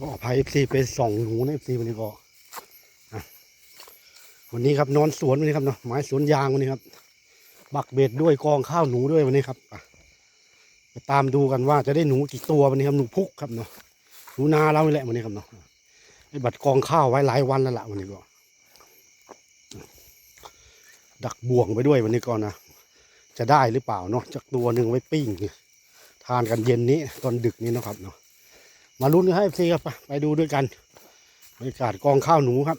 ก็พาเอฟซีไปส่องหนูนเอฟซีวันนี้ก็วันนี้ครับนอนสวนวันนี้ครับเนาะไม้สวนยางวันนี้ครับ บักเบ็ดด้วยกองข้าวหนูด้วยวันนี้ครับไปตามดูกันว่าจะได้หนูกี่ตัววันนี้ครับหนูพุกครับเนาะหนูนาเรานี่แหละวันนี้ครับเนาะไอ้บัดกองข้าวไว้หลายวันแล้วล่ะวันนี้ก็ดักบ่วงไปด้วยวันนี้ก่อนนะจะได้หรือเปล่าเนาะจากตัวหนึ่งไว้ปิ้งทานกันเย็นนี้ตอนดึกนี้นะครับเนาะ มาลุ้นกันให้ซีครับไปไปดูด้วยกันบรรยากาศกองข้าวหนูครับ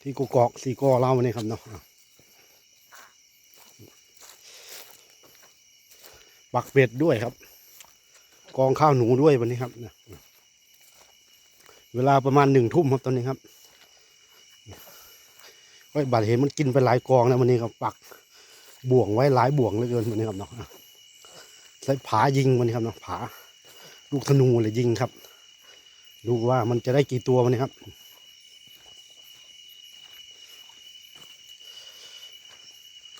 ที่กุกอกสีกอเราวันนี้ครับเนาะปักเบ็ดด้วยครับ กองข้าวหนูด้วยวันนี้ครับนะเวลาประมาณหนึ่งทุ่มครับตอนนี้ครับไว้บัดเห็นมันกินไปหลายกองแล้ววันนี้ครับปักบ่วงไว้หลายบ่วงเหลือเกินวันนี้ครับเนาะอะใช้ผายิงวันนี้ครับเนาะผา ลูกธนูเลยยิงครับ ดูว่ามันจะได้กี่ตัววันนี้ครับ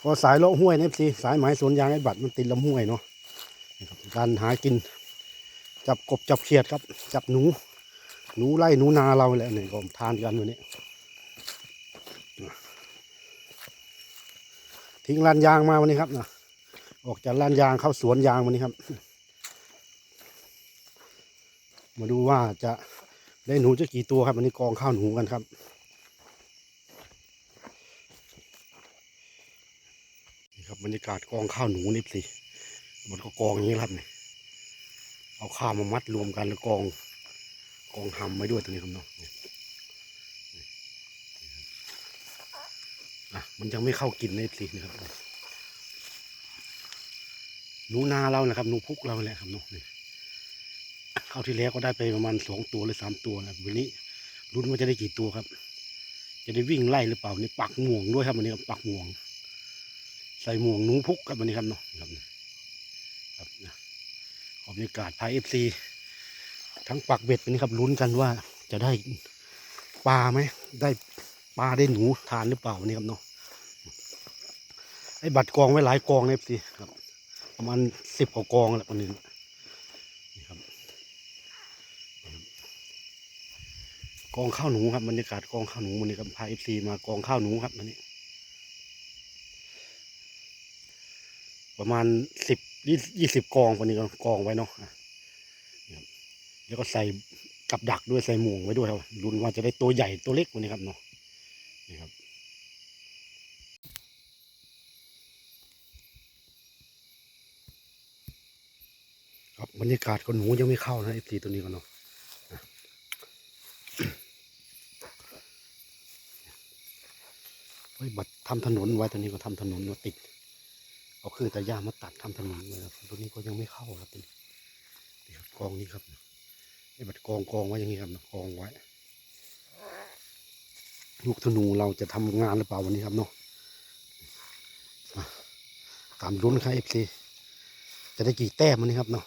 ก็สายเลาะห้วยนี่สิสายไหมสวนยางไอ้บัตรมันติดลำห้วยเนาะการหากิน จับกบจับเขียดครับ จับหนู หนูไล่หนูนาเราแหละเนี่ยก็ทานกันวันนี้ทิ้งลานยางมาวันนี้ครับนะออกจากลานยางเข้าสวนยางวันนี้ครับ มาดูว่าจะได้หนูจะกี่ตัวครับวันนี้กองข้าวหนูกันครับนี่ครับบรรยากาศกองข้าวหนูนี่สิมันก็กองอย่างนี้ครับเนี่ยเอาข้าวมามัดรวมกันแล้วกองกองหำไว้ด้วยตัวนี้ครับเนาะนี่นี่อะมันยังไม่เข้ากินในสินะครับหนูนาเรานะครับหนูพุกเราแหละครับเนาะ ข้าวที่แล้วก็ได้ไปประมาณสองตัวหรือสามตัวนะวันนี้ลุ้นว่าจะได้กี่ตัวครับ จะได้วิ่งไล่หรือเปล่านี่ปักหม่วงด้วยครับวันนี้ครับปักหม่วง ใส่หม่วงหนูพุกครับวันนี้ครับเนาะครับครับนะขอบรรยากาศพายเอฟซีทั้งปักเบ็ดวันนี้ครับลุ้นกันว่าจะได้ปลาไหมได้ปลาได้หนูทานหรือเปล่าวันนี้ครับเนาะไอ้บัตรกองไว้หลายกองเอฟซีครับประมาณสิบกว่ากองแหละวันนี้ครับ กองข้าวหนูครับบรรยากาศกองข้าวหนูวันนี้ครับพาเอฟซีมากองข้าวหนูครับวันนี้ ประมาณสิบยี่สิบกองวันนี้ก็กองไว้เนาะแล้วก็ใส่กับดักด้วยใส่หมวงไว้ด้วยครับรุนว่าจะได้ตัวใหญ่ตัวเล็กวันนี้ครับเนาะนี่ครับครับบรรยากาศก็หนูยังไม่เข้านะไอ้ตีตัวนี้ก็เนาะ ฮ้ยบัตรทำถนนไว้ตัวนี้ก็ทำถนนมาติด เอาคือต่ย่ามาตัดทำถนนเลยครับตัวนี้ก็ยังไม่เข้าครับตัวนี้นี่ครับกองนี้ครับไอ้บัตรกองกองไว้อย่างนี้ครับกองไว้ ลูกธนูเราจะทำงานหรือเปล่าวันนี้ครับเนาะอะตามรุ้นครับเอฟซีจะได้กี่แต้มวันนี้ครับเนาะ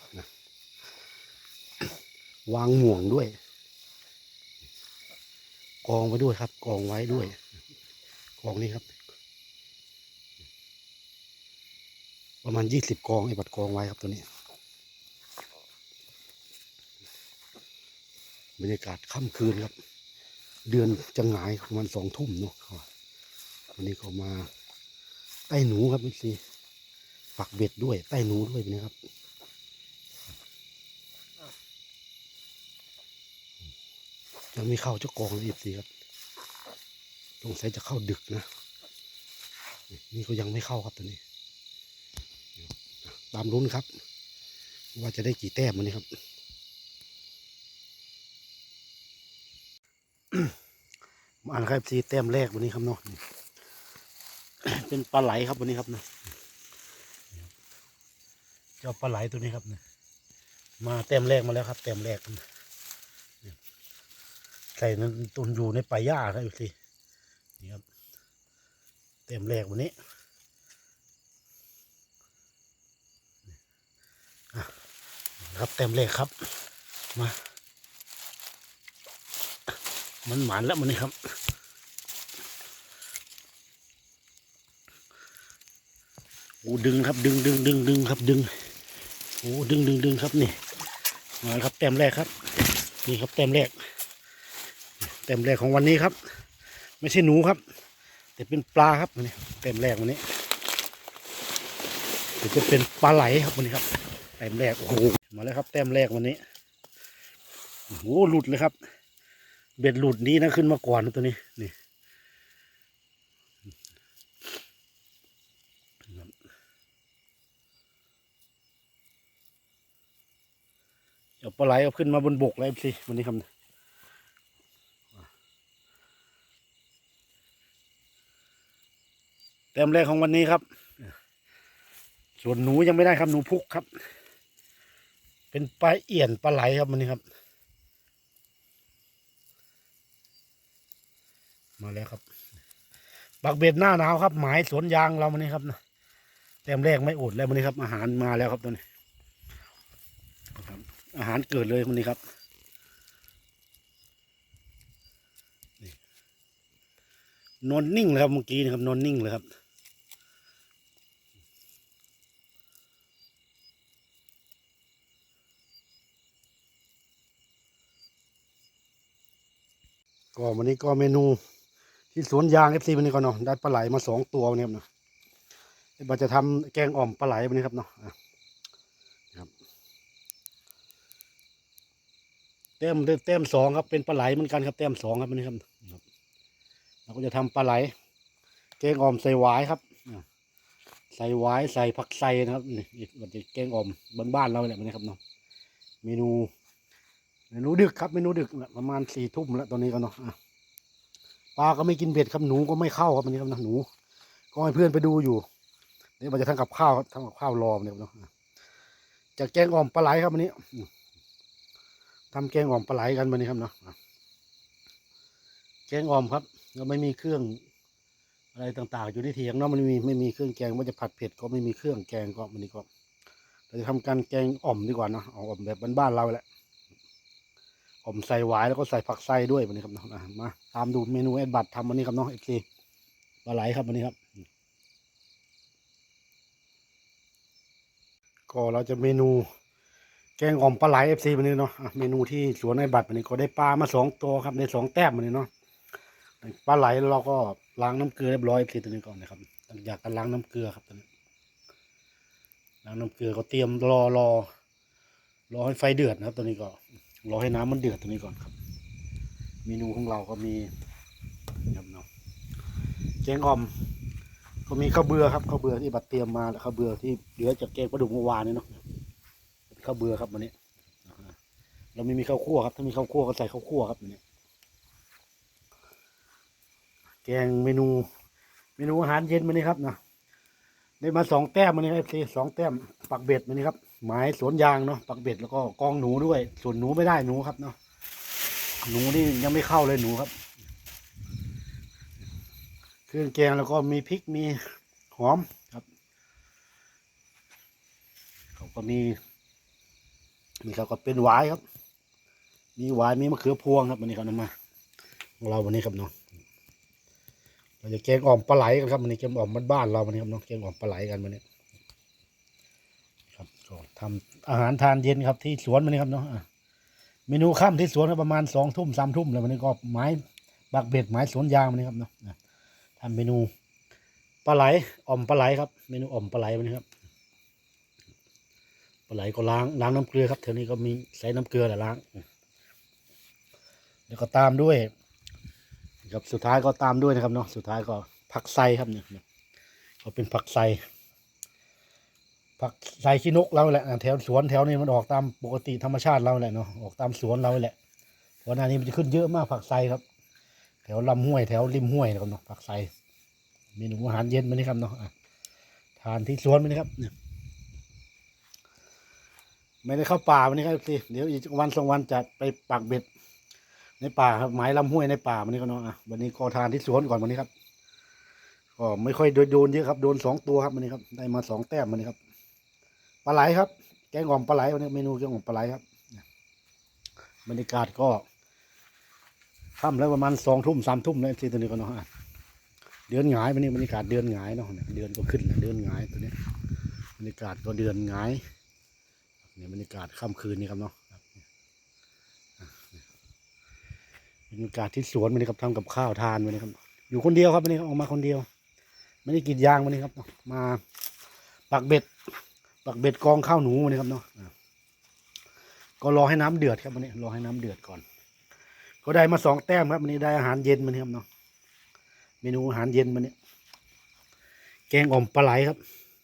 วางห่วงด้วย กองไว้ด้วยครับ กองไว้ด้วย องนี้ครับ ประมาณยี่สิบกองไอ้บัตรกองไว้ครับตัวนี้ บรรยากาศค่ำคืนครับ เดือนจะหงายประมาณสองทุ่มเนาะวันนี้ก็มาใต้หนูครับพี่ซีปักเบ็ดด้วยใต้หนูด้วยนะครับยังไม่เข้าเจ้ากองเลยสิครับ สงสัยจะเข้าดึกนะ นี่ก็ยังไม่เข้าครับตัวนี้ ตามรุ้นครับ ว่าจะได้กี่แต้มวันนี้ครับ มาครับสีแต้มแรกวันนี้ครับเนาะเป็นปลาไหลครับวันนี้ครับนะเจ้าปลาไหลตัวนี้ครับเนี่ยมาแต้มแรกมาแล้วครับแต้มแรกใส่นั้นตุนอยู่ในป่าหญ้าครับดูสิ นี่ครับ เต็มแรกวันนี้ครับเต็มแรกครับ มา มันหมานแล้วมันนี่ครับ โอ้ดึงครับดึงดึงดึงดึงครับดึง โอ้ดึงดึงดึงครับนี่ มาครับเต็มแรกครับ นี่ครับแต้มแรกแต้มแรกของวันนี้ครับ ไม่ใช่หนูครับ แต่เป็นปลาครับวันนี้แต้มแรกวันนี้เดี๋ยวจะเป็นปลาไหลครับวันนี้ครับแต้มแรกโอ้โหมาแล้วครับแต้มแรกวันนี้โอ้โหหลุดเลยครับ เบ็ดหลุดนี้นะขึ้นมาก่อนตัวนี้นี่เอาปลาไหลเอาขึ้นมาบนบกเลยสิวันนี้ครับ แต้มแรกของวันนี้ครับ ส่วนหนูยังไม่ได้ครับหนูพุกครับ เป็นปลาเอี่ยนปลาไหลครับวันนี้ครับ มาแล้วครับ บักเบ็ดหน้าหนาวครับ หมายสวนยางเราวันนี้ครับนะแต้มแรกไม่อดแล้ววันนี้ครับ อาหารมาแล้วครับตัวนี้อาหารเกิดเลยวันนี้ครับนนอนนิ่งเลยครับเมื่อกี้นะครับนอนนิ่งเลยครับ ก็วันนี้ก็เมนูที่สวนยางเอฟซีวันนี้ก็เนาะได้ปลาไหลมาสองตัววันนี้ครับเนาะเราจะทำแกงอ่อมปลาไหลวันนี้ครับเนาะครับเต็มเต็มสองครับเป็นปลาไหลเหมือนกันครับเต็มสองครับวันนี้ครับเราก็จะทำปลาไหล แกงอ่อมใส่หวายครับใส่หวายใส่ผักใส่นะครับนี่นี่มันจะแกงอ่อมบ้านๆเราเนี่ยวันนี้ครับเนาะเมนู เมนูดึกครับเมนูดึกประมาณสี่ทุ่มแล้วตอนนี้ก็เนาะปลาก็ไม่กินเบ็ดครับหนูก็ไม่เข้าครับวันนี้ครับนะหนู ก็ให้เพื่อนไปดูอยู่เดี๋ยวมันจะทำกับข้าวทำกับข้าวรอเนี่ยเนาะอะจะแกงอ่อมปลาไหลครับวันนี้อืมทำแกงอ่อมปลาไหลกันวันนี้ครับเนาะแกงอ่อมครับก็ไม่มีเครื่องอะไรต่างๆ อยู่ที่เถียงเนาะมันมีไม่มีเครื่องแกงว่าจะผัดเผ็ดก็ไม่มีเครื่องแกงก็วันนี้ก็เราจะทำการแกงอ่อมดีกว่าเนาะอาอ่อมแบบบ้านๆเราแหละ ผมใส่หวายแล้วก็ใส่ผักไส้ด้วยวันนี้ครับนาะอะมาตามดูเมนูเอ็ดบัตทำวันนี้ครับเนาะเอฟซีปลาไหลครับวันนี้ครับก็เราจะเมนูแกงอ่อมปลาไหลเอฟซีวันนี้เนาะเมนูที่สวนในบัตรวันนี้ก็ได้ปลามาสองตัวครับได้สองแต้มวันนี้เนาะปลาไหลเราก็ล้างน้ำเกลือเรียบร้อยเอฟซีตัวนี้ก่อนนะครับหลังจากการล้างน้ำเกลือครับตัวนี้ล้างน้ำเกลือก็เตรียมรอรอรอให้ไฟเดือดนะครับตัวนี้ก็ รอให้น้ำมันเดือดตรงนี้ก่อนครับ เมนูของเราก็มียำเนาะแกงอ่อม ก็มีข้าวเบื่อครับข้าวเบื่อที่บัดเตรียมมาแล้วข้าวเบื่อที่เหลือจากแกงปลาดุกเมื่อวานนี่เนาะข้าวเบื่อครับวันนี้เราไม่มีข้าวคั่วครับ ถ้ามีข้าวคั่วก็ใส่ข้าวคั่วครับวันนี้แกงเมนู เมนูอาหารเย็นวันนี้ครับนะได้มาสองแต้มวันนี้ครับซีสองแต้มปักเบ็ดวันนี้ครับ หมายสวนยางเนาะปักเบ็ดแล้วก็กองหนูด้วย ส่วนหนูไม่ได้หนูครับเนาะหนูนี่ยังไม่เข้าเลยหนูครับ เครื่องแกงแล้วก็มีพริกมีหอมครับ เขาก็มีมีเขาก็เป็นหวายครับ มีหวายมีมะเขือพวงครับวันนี้เขานำมาของเราวันนี้ครับเนาะเราจะแกงอ่อมปลาไหลกันครับวันนี้แกงอ่อมบ้านๆเราวันนี้ครับเนาะแกงอ่อมปลาไหลกันวันนี้ ก็ทำอาหารทานเย็นครับที่สวนวันนี้ครับเนาะเมนูค่ำที่สวนก็ประมาณสองทุ่มสามทุ่มแล้ววันนี้ก็ไม้บักเบ็ดไม้สวนยางวันนี้ครับเนาะทำเมนูปลาไหลอ่อมปลาไหลครับ เมนูอ่อมปลาไหลวันนี้ครับปลาไหลก็ล้างล้างน้ำเกลือครับแถวนี้ก็มีใส่น้ำเกลือแหละล้างแล้วก็ตามด้วยครับสุดท้ายก็ตามด้วยนะครับเนาะสุดท้ายก็ผักไซครับเนี่ยก็เป็นผักไซ ผักใส่ขี้นกเราแหละแถวสวนแถวนี้มันออกตามปกติธรรมชาติเราแหละเนาะออกตามสวนเราแหละวันหน้านี้มันจะขึ้นเยอะมากผักไซครับ แถวลำห้วยแถวริมห้วยนะครับเนาะผักไซเมนูอาหารเย็นมานี่ครับเนาะทานที่สวนมานี่ครับเนี่ยไม่ได้เข้าป่าวันนี้ครับสิเดี๋ยวอีกวันสองวันจะไปปักเบ็ด ในป่าครับหมายลำห้วยในป่าวันนี้ก็เนาะวันนี้ก็ทานที่สวนก่อนวันนี้ครับก็ไม่ค่อยโดนเยอะครับโดนสองตัวครับวันนี้ครับได้มาสองแต้มวันนี้ครับ ปลาไหลครับ แกงอ่อมปลาไหลวันนี้เมนูแกงอ่อมปลาไหลครับบรรยากาศก็ค่ำแล้วประมาณสองทุ่มสามทุ่มแล้วทีตัวนี้ก็เนาะอะเดือนหงายวันนี้บรรยากาศเดือนหงายเนาะเดือนก็ขึ้นแล้วเดือนหงายตัวนี้บรรยากาศก็เดือนหงายเนี่ยบรรยากาศค่ำคืนนี้ครับเนาะบรรยากาศที่สวนวันนี้ครับทำกับข้าวทานวันนี้ครับ อยู่คนเดียวครับวันนี้ออกมาคนเดียว ไม่ได้กรีดยางวันนี้ครับ มาปักเบ็ด ปักเบ็ดกองข้าวหนูวันนี้ครับเนาะก็รอให้น้ำเดือดครับวันนี้รอให้น้ำเดือดก่อน ก็ได้มาสองแต้มครับวันนี้ได้อาหารเย็นวันนี้ครับเนาะเมนูอาหารเย็นวันนี้แกงอ่อมปลาไหลครับ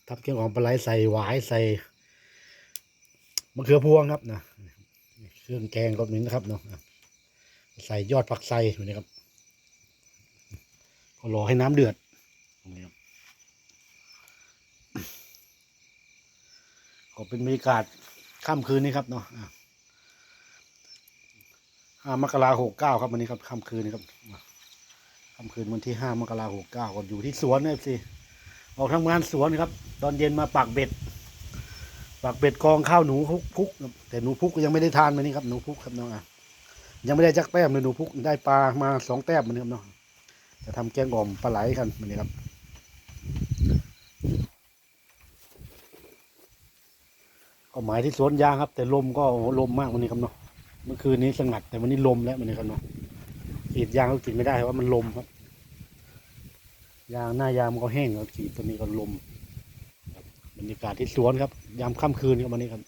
ทำแกงอ่อมปลาไหลใส่หวายใส่มะเขือพวงครับนะเครื่องแกงก็นี้นะครับเนาะใส่ยอดผักไทรวันนี้ครับก็รอให้น้ำเดือดตรงนี้ครับ ก็เป็นบรรยากาศค่ำคืนนี้ครับเนาะห้ามกราหกเก้าครับวันนี้ครับค่ำคืนนี้ครับค่ำคืนวันที่ห้ามกราหกเก้าก็อยู่ที่สวนนะสิออกทำงานสวนครับ ตอนเย็นมาปักเบ็ดปักเบ็ดกองข้าวหนูพุกแต่หนูพุกยังไม่ได้ทานวันนี้ครับหนูพุกครับน้องอะยังไม่ได้จักแต้มเลยหนูพุกได้ปลามาสองแต้มวันนี้ครับเนาะจะทำแกงอ่อมปลาไหลกันวันนี้ครับ ก็หมายที่สวนยางครับ แต่ลมก็ลมมากวันนี้ครับเนาะเมื่อคืนนี้สงัด แต่วันนี้ลมแล้ววันนี้ครับเนาะกรีดยางก็กรีดไม่ได้เพราะว่ามันลมครับ ยางหน้ายางมันก็แห้งแล้วกรีดตัวนี้ก็ลมบบรรยากาศที่สวนครับ ยามค่ำคืนครับวันนี้ครับ